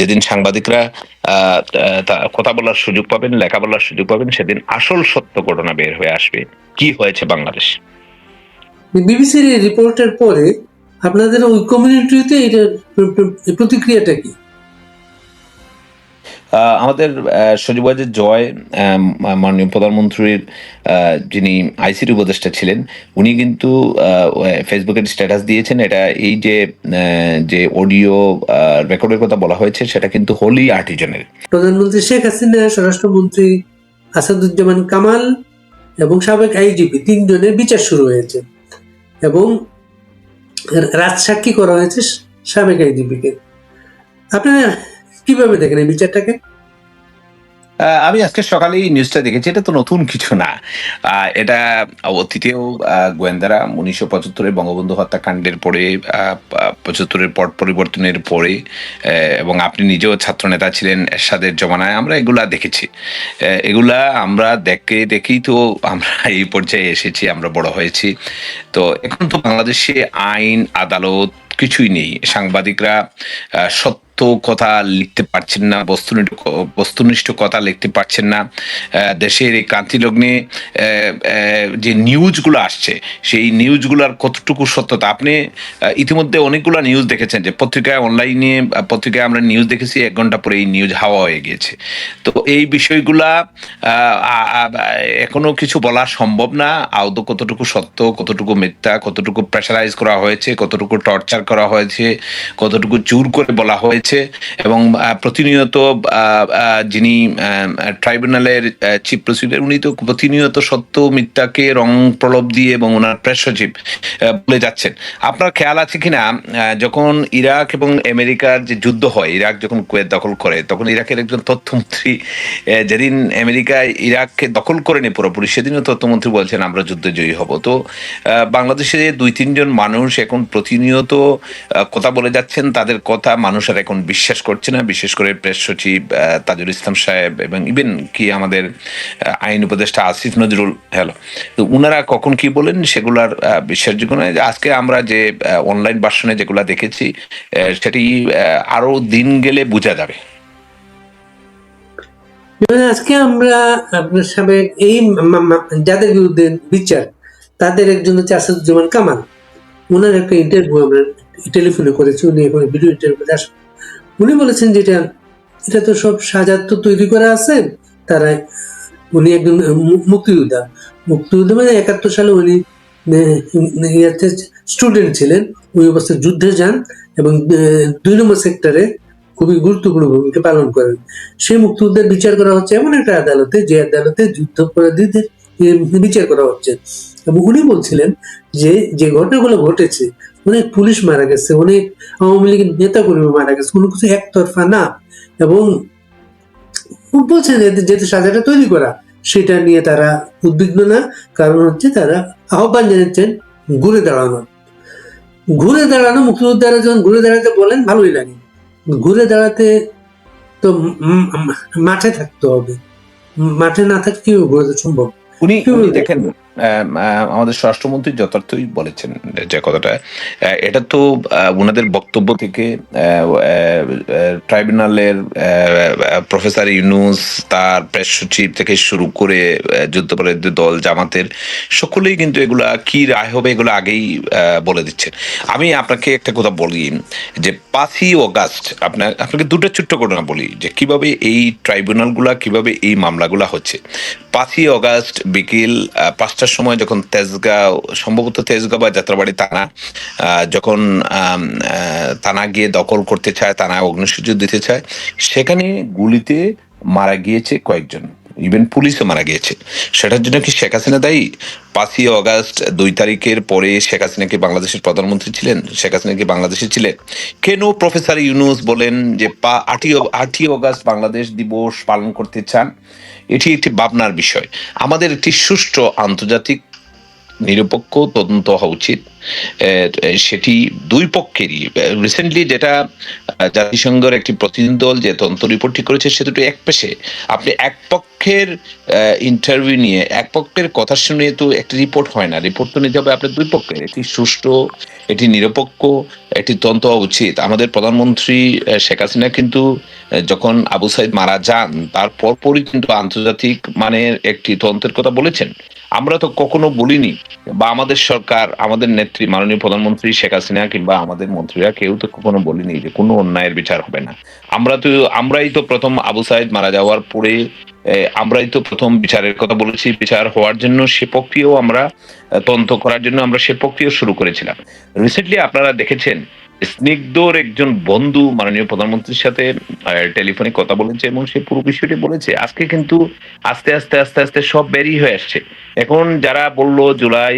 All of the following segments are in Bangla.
যেদিন সাংবাদিকরা কথা বলার সুযোগ পাবেন, লেখা বলার সুযোগ পাবেন, সেদিন আসল সত্য ঘটনা বের হয়ে আসবে। কি হয়েছে বাংলাদেশ? বিবিসির রিপোর্টের পরে আপনাদের ওই কমিউনিটিতে এটা প্র- প্র- প্রতিক্রিয়াটা কি? আমাদের সজীব জয় মাননীয় প্রধানমন্ত্রীর যিনি আইসির উপদেষ্টা ছিলেন, উনি কিন্তু ফেসবুকের স্ট্যাটাস দিয়েছেন, এটা এই যে যে অডিও রেকর্ডের কথা বলা হয়েছে, সেটা কিন্তু হোলি আর্টিজনের। প্রধানমন্ত্রী শেখ হাসিনা, স্বরাষ্ট্রমন্ত্রী আসাদুজ্জামান কামাল এবং সাবেক আইজিপি তিনজনের বিচার শুরু হয়েছে এবং রাজসাক্ষী করা হয়েছে সাবেক আইজিপিকে। আপনারা কীভাবে দেখেন এই বিচারটাকে? আমি আজকে সকালেই নিউজটা দেখেছি এটা তো নতুন কিছু না। এটা অতীতেও গোয়েন্দারা উনিশশো পঁচাত্তরের বঙ্গবন্ধু হত্যাকাণ্ডের পরে পঁচাত্তরের পট পরিবর্তনের পরে এবং আপনি নিজেও ছাত্রনেতা ছিলেন এরশাদের জমানায় আমরা এগুলা দেখেছি। এগুলা আমরা দেখে দেখেই তো আমরা এই পর্যায়ে এসেছি আমরা বড় হয়েছি। তো এখন তো বাংলাদেশে আইন আদালত কিছুই নেই। সাংবাদিকরা আহ, সত্য কথা লিখতে পারছেন না বস্তুনিষ্ঠ বস্তুনিষ্ঠ কথা লিখতে পারছেন না। দেশের এই ক্রান্তি লগ্নে আহ, আহ, যে নিউজগুলো আসছে সেই নিউজগুলোর কতটুকু সত্যতা? আপনি ইতিমধ্যে অনেকগুলো নিউজ দেখেছেন যে পত্রিকায় অনলাইনে পত্রিকায় আমরা নিউজ দেখেছি এক ঘণ্টা পরে এই নিউজ হাওয়া হয়ে গিয়েছে। তো এই বিষয়গুলা এখনও কিছু বলা সম্ভব না। আদৌ কতটুকু সত্য কতটুকু মিথ্যা কতটুকু প্রেশারাইজ করা হয়েছে কতটুকু টর্চার করা হয়েছে কতটুকু চুর করে বলা হয়েছে এবং প্রতিনিয়ত যিনি ট্রাইব্যুনালের চিফ প্রসিকিউটর উনি তো প্রতিনিয়ত সত্য, মিথ্যাকে রং প্রলোভ দিয়ে এবং ওনার প্রেস সচিব বলে যাচ্ছেন। আপনার খেয়াল আছে কিনা যখন ইরাক এবং আমেরিকার যে যুদ্ধ হয়, ইরাক যখন কুয়েত দখল করে, তখন ইরাকের একজন তথ্যমন্ত্রী যেদিন আমেরিকা ইরাককে দখল করে করেনি পুরোপুরি, সেদিনও তথ্যমন্ত্রী বলছেন, আমরা যুদ্ধে জয়ী হব। তো বাংলাদেশে দুই তিনজন মানুষ এখন প্রতিনিয়ত কথা বলে যাচ্ছেন, তাদের কথা মানুষ আর এখন বিশ্বাস করছে না। বিশেষ করে প্রেস সচিব তাজুল ইসলাম সাহেব এবং ইভেন কি আমাদের আইন উপদেষ্টা আসিফ নজরুল হ্যালো তো উনারা কখন কি বলেন সেগুলার বিশ্বাসযোগ্য নয়। যে আজকে আমরা যে অনলাইন ভার্সনে যেগুলা দেখেছি সেটি আহ, আরও দিন গেলে বোঝা যাবে। আজকে আমরা আপনার সাবেক এই যাদের বিরুদ্ধে বিচার তাদের একজন হচ্ছে আসাদুজ্জামান কামাল। ওনার একটা ইন্টারভিউ আমরা টেলিফোনে করেছি উনি এখন ভিডিও ইন্টারভিউতে আসেন। উনি বলেছেন যেটা এটা তো সব সাজার তো তৈরি করা আছে, তারা, উনি একজন মুক্তিযোদ্ধা। মুক্তিযোদ্ধা মানে একাত্তর সালে উনি স্টুডেন্ট ছিলেন ওই অবস্থায় যুদ্ধে যান এবং দুই নম্বর সেক্টরে খুবই গুরুত্বপূর্ণ ভূমিকা পালন করেন। সেই মুক্তিযুদ্ধের বিচার করা হচ্ছে এমন একটা আদালতে, যে আদালতে যুদ্ধাপরাধীদের বিচার করা হচ্ছে। এবং উনি বলছিলেন যে যে ঘটনাগুলো ঘটেছে অনেক পুলিশ মারা গেছে অনেক আওয়ামী লীগের নেতা কর্মী মারা গেছে কোনো কিছু একতরফা না। এবং বলছেন যে যেহেতু সাজাটা তৈরি করা সেটা নিয়ে তারা উদ্বিগ্ন না কারণ হচ্ছে তারা আহ্বান জানাচ্ছেন ঘুরে দাঁড়ানো। ঘুরে দাঁড়ানো মুক্তিযোদ্ধারা যখন ঘুরে দাঁড়াতে বলেন ভালোই লাগে। ঘুরে দাঁড়াতে তো মাঠে থাকতে হবে। মাঠে না থাকলে কি ঘোরাতে সম্ভব। উনি দেখেন আমাদের স্বরাষ্ট্রমন্ত্রী যথার্থই বলেছেন যে কথাটা। এটা তো ওনাদের বক্তব্য থেকে ট্রাইব্যুনালের প্রফেসর ইউনুস তার প্রেস সচিব থেকে শুরু করে যুদ্ধপরাধী দল জামাতের সকলেই কিন্তু এগুলা কি রায় হবে এগুলো আগেই বলে দিচ্ছেন। আমি আপনাকে একটা কথা বলি যে পাঁচই অগাস্ট আপনার আপনাকে দুটো ছোট্ট ঘটনা বলি যে কীভাবে এই ট্রাইব্যুনালগুলা কীভাবে এই মামলাগুলা হচ্ছে। পাঁচই অগাস্ট বিকেল আহ, পাঁচটার সময় যখন তেজগাঁও, সম্ভবত তেজগাঁও বা যাত্রাবাড়ি তানা যখন তানা গিয়ে দখল করতে চায় তানা অগ্নিসূর্য দিতে চায়, সেখানে গুলিতে মারা গিয়েছে কয়েকজন। ইভেন পুলিশও মারা গিয়েছে। সেটার জন্য কি শেখ হাসিনা দায়ী? পাঁচই অগাস্ট দুই তারিখের পরে শেখ হাসিনা কি বাংলাদেশের প্রধানমন্ত্রী ছিলেন? শেখ হাসিনা কি বাংলাদেশে ছিলেন? কেন প্রফেসর ইউনুস বলেন যে পা আটই আটই অগাস্ট বাংলাদেশ দিবস পালন করতে চান? এটি একটি ভাবনার বিষয়। আমাদের একটি সুষ্ঠু আন্তর্জাতিক নিরপেক্ষ তদন্ত হওয়া উচিত। সেটি দুই পক্ষেরই। রিসেন্টলি যেটা জাতিসংঘের একটি প্রতিনিধি দল যে তন্ত্র রিপোর্টটি করেছে, সে দুটো এক পেশে আপনি এক পক্ষের ইন্টারভিউ নিয়ে, এক পক্ষের কথা শুনে তো একটি রিপোর্ট হয় না। রিপোর্ট তো নিতে হবে আপনার দুই পক্ষের। একটি সুষ্ঠু, এটি নিরপেক্ষ একটি তন্ত্র হওয়া উচিত। আমাদের প্রধানমন্ত্রী শেখ হাসিনা কিন্তু যখন আবু সাইদ মারা যান, তার পরপরই কিন্তু আন্তর্জাতিক মানের একটি তন্ত্রের কথা বলেছেন। আমরা তো কখনো বলিনি বা আমাদের সরকার, আমাদের নেত্রী, মাননীয় প্রধানমন্ত্রী শেখ হাসিনা কিংবা আমাদের মন্ত্রীরা কেউ তো কখনো বলিনি যে কোনো অন্যায়ের বিচার হবে না। আমরা তো, আমরাই তো প্রথম আবু সাইদ মারা যাওয়ার পরে আমরাই তো প্রথম বিচারের কথা বলেছি। বিচার হওয়ার জন্য সে প্রক্রিয়াও আমরা তদন্ত করার জন্য আমরা সে প্রক্রিয়া শুরু করেছিলাম। রিসেন্টলি আপনারা দেখেছেন স্নিগ্ধর একজন বন্ধু মাননীয় প্রধানমন্ত্রীর সাথে টেলিফোনে কথা বলেছে এবং সে পুরো বিষয়টি বলেছে। আজকে কিন্তু আস্তে আস্তে আস্তে আস্তে সব বেরিয়ে হয়ে আসছে। এখন যারা বলল জুলাই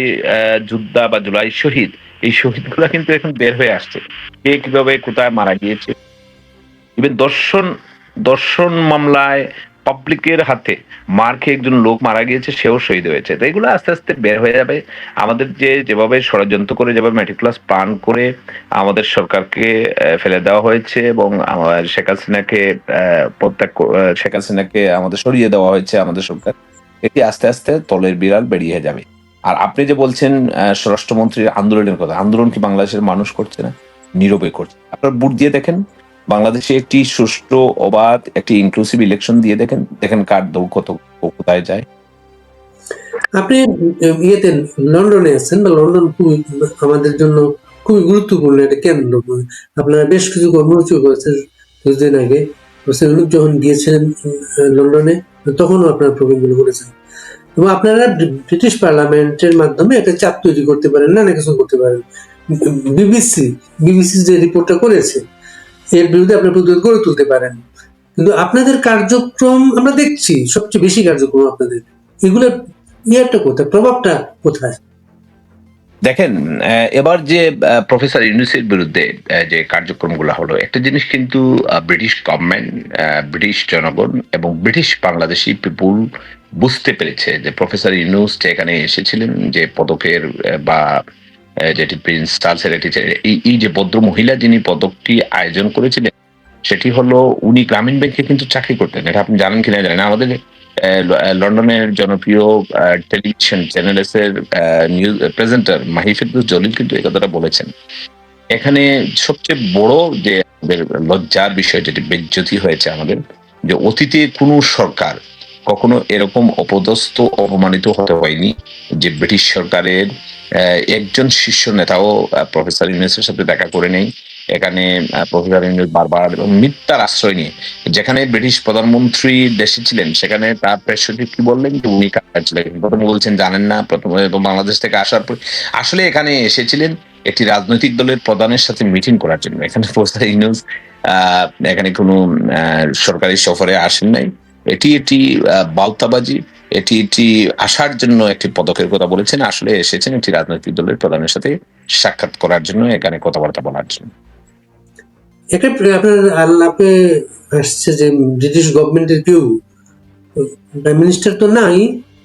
যোদ্ধা বা জুলাই শহীদ, এই শহীদগুলা কিন্তু এখন বের হয়ে আসছে। কে কীভাবে, কোথায় মারা গিয়েছে? ইভেন দর্শন দর্শন মামলায় পাবলিকের হাতে মার খেয়ে একজন লোক মারা গিয়েছে, সেও শহীদ হয়েছে। তো এগুলো আস্তে আস্তে বের হয়ে যাবে। আমাদের যে যেভাবে ষড়যন্ত্র করে যেভাবে মেটিকুলাস প্ল্যান করে আমাদের সরকারকে ফেলে দেওয়া হয়েছে এবং শেখ হাসিনাকে প্রত্যাগ শেখ হাসিনাকে আমাদের সরিয়ে দেওয়া হয়েছে আমাদের সরকার। এটি আস্তে আস্তে তলের বিড়াল বেরিয়ে যাবে। আর আপনি যে বলছেন স্বরাষ্ট্রমন্ত্রীর আন্দোলনের কথা, আন্দোলন কি বাংলাদেশের মানুষ করছে না? নীরবে করছে। আপনার বুট দিয়ে দেখেন বাংলাদেশে একটি সুষ্ঠু, অবাধ, একটি ইনক্লুসিভ ইলেকশন দিয়ে দেখেন দেখেন কার দৌড় কত কোথায় যায়। আপনি ইয়েতে লন্ডনে আছেন বা লন্ডন খুবই আমাদের জন্য খুবই গুরুত্বপূর্ণ একটা কেন্দ্র। আপনারা বেশ কিছু কর্মসূচি করেছেন কিছুদিন আগে। হোসেন যখন গিয়েছিলেন লন্ডনে, তখনও আপনারা প্রোগ্রামগুলো করেছেন। এবং আপনারা ব্রিটিশ পার্লামেন্টের মাধ্যমে একটা চাপ তৈরি করতে পারেন, নানা কিছু করতে পারেন। বিবিসি বিবিসি যে রিপোর্টটা করেছে এর বিরুদ্ধে আপনার প্রতিরোধ গড়ে তুলতে পারেন। কিন্তু আপনাদের কার্যক্রম আমরা দেখছি, সবচেয়ে বেশি কার্যক্রম আপনাদের। এগুলোর ইয়েটা কোথায়? প্রভাবটা কোথায়? দেখেন এবার যে প্রফেসর ইউনুসের বিরুদ্ধে যে কার্যক্রমগুলো হলো, একটা জিনিস কিন্তু ব্রিটিশ গভর্নমেন্ট ব্রিটিশ জনগণ এবং ব্রিটিশ বাংলাদেশি পিপুল বুঝতে পেরেছে যে প্রফেসর ইউনুস যে এখানে এসেছিলেন, যে পদকের বা যেটি প্রিন্স চার্লসের একটি এই যে ভদ্র মহিলা যিনি পদকটি আয়োজন করেছিলেন, সেটি হলো উনি গ্রামীণ ব্যাংকে কিন্তু চাকরি করতেন। এটা আপনি জানেন কিনা জানেন আমাদের লন্ডনের জনপ্রিয় টেলিভিশন চ্যানেলস এর নিউজ প্রেজেন্টার মাহিফিদুল জলিল কিন্তু এই কথাটা বলেছেন। এখানে সবচেয়ে বড় যে আমাদের লজ্জার বিষয়, যেটি বেজ্জতি হয়েছে আমাদের, যে অতীতে কোনো সরকার কখনো এরকম অপদস্থ অপমানিত হতে হয়নি যে ব্রিটিশ সরকারের একজন শীর্ষ নেতাও প্রফেসর ইউনুসের সাথে দেখা করে নেই। এখানে প্রফেসর ইউনুস বারবার মিথ্যার আশ্রয় নিয়ে। যেখানে ব্রিটিশ প্রধানমন্ত্রী দেশে ছিলেন সেখানে তার প্রেস সচিব কি বললেন যে উনি কাজ প্রথমে বলছেন জানেন না প্রথমে বাংলাদেশ থেকে আসার পর আসলে এখানে এসেছিলেন একটি রাজনৈতিক দলের প্রধানের সাথে মিটিং করার জন্য। এখানে প্রফেসর আহ, এখানে কোনো সরকারি সফরে আসেন নাই। এটি আহ, বালতাবাজি এটি একটি আসার জন্য একটি পদকের কথা বলেছেন আসলে এসেছেন একটি রাজনৈতিক দলের প্রধানের সাথে সাক্ষাৎ করার জন্য এখানে কথাবার্তা বলার জন্য। প্রে- আপনার আল্লাপে আসছে যে ব্রিটিশ গভর্নমেন্টের কেউ প্রাইম মিনিস্টার তো নাই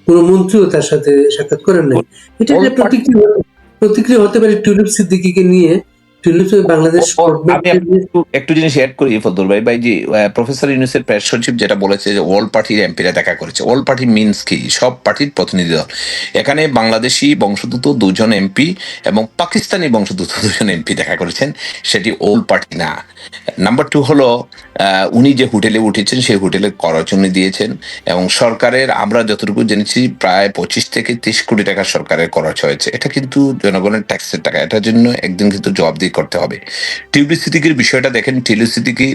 কোনো মন্ত্রীও তার সাথে সাক্ষাৎ করেন নাই। এটা একটা প্রতিক্রিয়া প্রতিক্রিয়া হতে পারে টিউলিপ সিদ্দিকিকে নিয়ে বাংলাদেশ একটু জিনিস অ্যাড করি ভাই। ভাই যে প্রফেসর ইউনুসের প্রেস সচিব যেটা বলেছে যে ওয়ার্ল্ড পার্টির এমপিরা দেখা করেছে। ওয়ার্ল্ড পার্টি মিনস কি? সব পার্টির প্রতিনিধি দল। এখানে বাংলাদেশি বংশোদ্ভূত দুজন এমপি এবং পাকিস্তানি বংশোদ্ভূত দুজন এমপি দেখা করেছেন। সেটি ওল্ড পার্টি না। নাম্বার টু হলো আহ, উনি যে হোটেলে উঠেছেন সেই হোটেলে খরচ উনি দিয়েছেন এবং সরকারের আমরা যতটুকু জেনেছি প্রায় পঁচিশ থেকে তিরিশ কোটি টাকা সরকারের খরচ হয়েছে। এটা কিন্তু জনগণের ট্যাক্সের টাকা। এটার জন্য একদিন কিন্তু জবাবদিহি করতে হবে। টিউলি সিদ্দিকির বিষয়টা দেখেন টিউলি সিদ্দিকি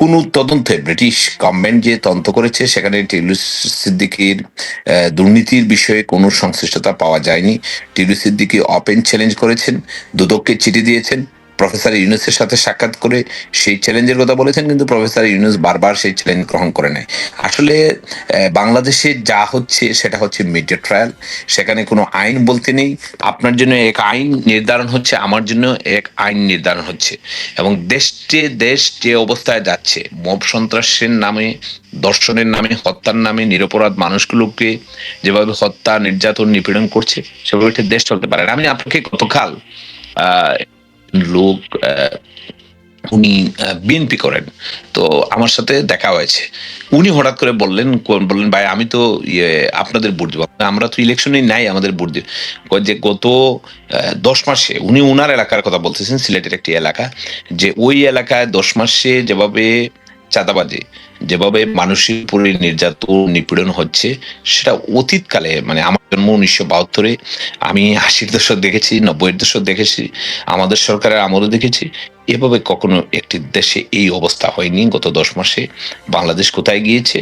কোন তদন্তে ব্রিটিশ গভর্নমেন্ট যে তদন্ত করেছে, সেখানে টিউলি সিদ্দিকির দুর্নীতির বিষয়ে কোনো সংশ্লিষ্টতা পাওয়া যায়নি। টিউলি সিদ্দিকি ওপেন চ্যালেঞ্জ করেছেন, দুদককে চিঠি দিয়েছেন। প্রফেসর ইউনুসের সাথে সাক্ষাৎ করে সেই চ্যালেঞ্জের কথা বলেছেন, কিন্তু প্রফেসর ইউনুস বারবার সেই চ্যালেঞ্জ গ্রহণ করে নেয় আসলে বাংলাদেশে যা হচ্ছে সেটা হচ্ছে মিডিয়া ট্রায়াল সেখানে কোনো আইন বলতে নেই। আপনার জন্য এক আইন নির্ধারণ হচ্ছে, আমার জন্য এক আইন নির্ধারণ হচ্ছে। এবং দেশে দেশ যে অবস্থায় যাচ্ছে, মব সন্ত্রাসের নামে, দর্শনের নামে, হত্যার নামে নিরপরাধ মানুষগুলোকে যেভাবে হত্যা, নির্যাতন, নিপীড়ন করছে, সেভাবে দেশ চলতে পারে না। আমি আপনাকে গতকাল লোক উনি বিএনপি করেন। তো আমার সাথে দেখা হয়েছে। উনি হঠাৎ করে বললেন বললেন, ভাই, আমি তো ইয়ে আপনাদের ভোট দিব আমরা তো ইলেকশনে নাই আমাদের ভোট দিব যে, গত দশ মাসে, উনি ওনার এলাকার কথা বলতেছেন, সিলেটের একটি এলাকা, যে ওই এলাকায় দশ মাসে যেভাবে চাঁদাবাজি। যেভাবে মানুষের উপরে নির্যাতন, নিপীড়ন হচ্ছে, সেটা অতীতকালে মানে আমার জন্ম উনিশশো বাহাত্তরে আমি আশির দশক দেখেছি, নব্বইয়ের দশক দেখেছি, আমাদের সরকারের আমলও দেখেছি। এভাবে কখনো একটি দেশে এই অবস্থা হয়নি গত দশ মাসে। বাংলাদেশ কোথায় গিয়েছে?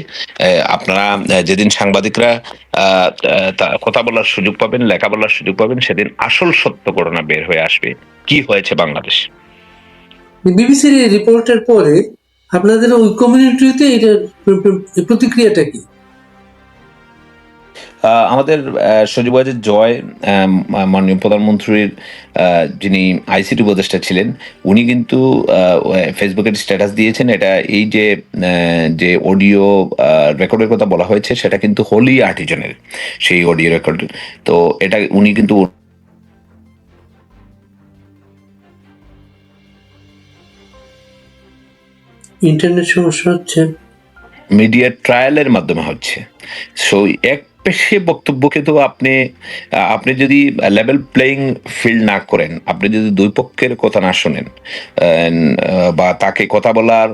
আপনারা যেদিন সাংবাদিকরা কথা বলার সুযোগ পাবেন, লেখা বলার সুযোগ পাবেন, সেদিন আসল সত্য ঘটনা বের হয়ে আসবে। কি হয়েছে বাংলাদেশ? বিবিসির রিপোর্টের পরে আপনাদের ওই কমিউনিটিতে এটার প্র- প্র- প্রতিক্রিয়াটা কি? আমাদের সজীব ওয়াজেদ জয় মাননীয় প্রধানমন্ত্রীর যিনি আইসিটি উপদেষ্টা ছিলেন, উনি কিন্তু ফেসবুকের স্ট্যাটাস দিয়েছেন। এটা এই যে যে অডিও রেকর্ডের কথা বলা হয়েছে, সেটা কিন্তু হোলি আর্টিজনের সেই অডিও রেকর্ড তো এটা উনি কিন্তু ইন্টারনেট সমস্যা হচ্ছে। মিডিয়া ট্রায়ালের মাধ্যমে হচ্ছে। সো এক পেশে বক্তব্যকে তো আপনি আপনি যদি লেভেল প্লেইং ফিল্ড না করেন আপনি যদি দুই পক্ষের কথা না শোনেন বা তাকে কথা বলার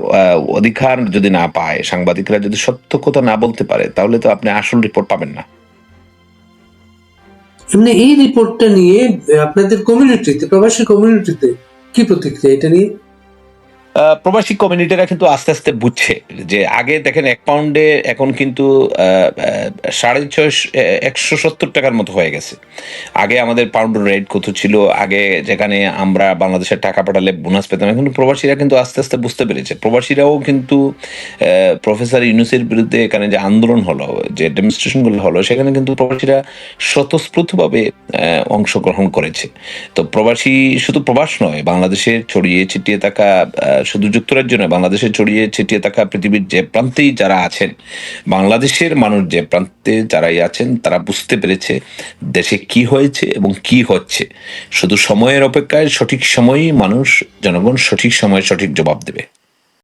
অধিকার যদি না পায় সাংবাদিকরা যদি সত্য কথা না বলতে পারে তাহলে তো আপনি আসল রিপোর্ট পাবেন না। এমনি এই রিপোর্টটা নিয়ে আপনাদের কমিউনিটিতে প্রবাসী কমিউনিটিতে কি প্রতিক্রিয়া এটা নিয়ে? প্রবাসী কমিউনিটিরা কিন্তু আস্তে আস্তে বুঝছে যে আগে দেখেন এক পাউন্ডে এখন কিন্তু সাড়ে ছয়শো একশো সত্তর টাকার মতো হয়ে গেছে। আগে আমাদের পাউন্ড রেট কত ছিল? আগে যেখানে আমরা বাংলাদেশের টাকা পাঠালে বোনাস পেতাম, এখন প্রবাসীরা কিন্তু আস্তে আস্তে বুঝতে পেরেছে। প্রবাসীরাও কিন্তু প্রফেসর ইউনুসের বিরুদ্ধে এখানে যে আন্দোলন হলো, যে ডেমনস্ট্রেশনগুলো হলো, সেখানে কিন্তু প্রবাসীরা স্বতঃস্ফূর্তভাবে অংশগ্রহণ করেছে। তো প্রবাসী শুধু প্রবাস নয়, বাংলাদেশে ছড়িয়ে ছিটিয়ে থাকা শুধু যুক্তরাজ্য নয়, বাংলাদেশে ছড়িয়ে ছিটিয়ে থাকা পৃথিবীর যে প্রান্তেই যারা আছেন, বাংলাদেশের মানুষ যে প্রান্তে যারাই আছেন, তারা বুঝতে পেরেছে দেশে কি হয়েছে এবং কি হচ্ছে। শুধু সময়ের অপেক্ষায় সঠিক সময়েই মানুষ, জনগণ সঠিক সময়ে সঠিক জবাব দেবে।